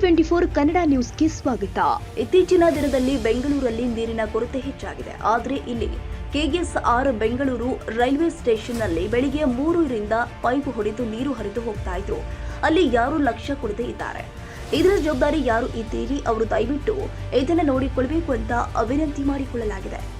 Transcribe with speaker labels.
Speaker 1: Twenty four Kannada ನ್ಯೂಸ್ಗೆ ಸ್ವಾಗತ. ಇತ್ತೀಚಿನ ದಿನದಲ್ಲಿ ಬೆಂಗಳೂರಲ್ಲಿ ನೀರಿನ ಕೊರತೆ ಹೆಚ್ಚಾಗಿದೆ. ಆದರೆ ಇಲ್ಲಿ ಕೆಎಸ್ಆರ್ ಬೆಂಗಳೂರು ರೈಲ್ವೆ ಸ್ಟೇಷನ್ನಲ್ಲಿ ಬೆಳಿಗ್ಗೆ ಮೂರರಿಂದ ಪೈಪ್ ಹೊಡೆದು ನೀರು ಹರಿದು ಹೋಗ್ತಾ ಇದ್ರು. ಅಲ್ಲಿ ಯಾರು ಲಕ್ಷ್ಯ ಕೊಡದೇ ಇದ್ದಾರೆ. ಇದರ ಜವಾಬ್ದಾರಿ ಯಾರು ಇದ್ದೀರಿ? ಅವರು ದಯವಿಟ್ಟು ಇದನ್ನು ನೋಡಿಕೊಳ್ಬೇಕು ಅಂತ ಅವಿನಂತಿ ಮಾಡಿಕೊಳ್ಳಲಾಗಿದೆ.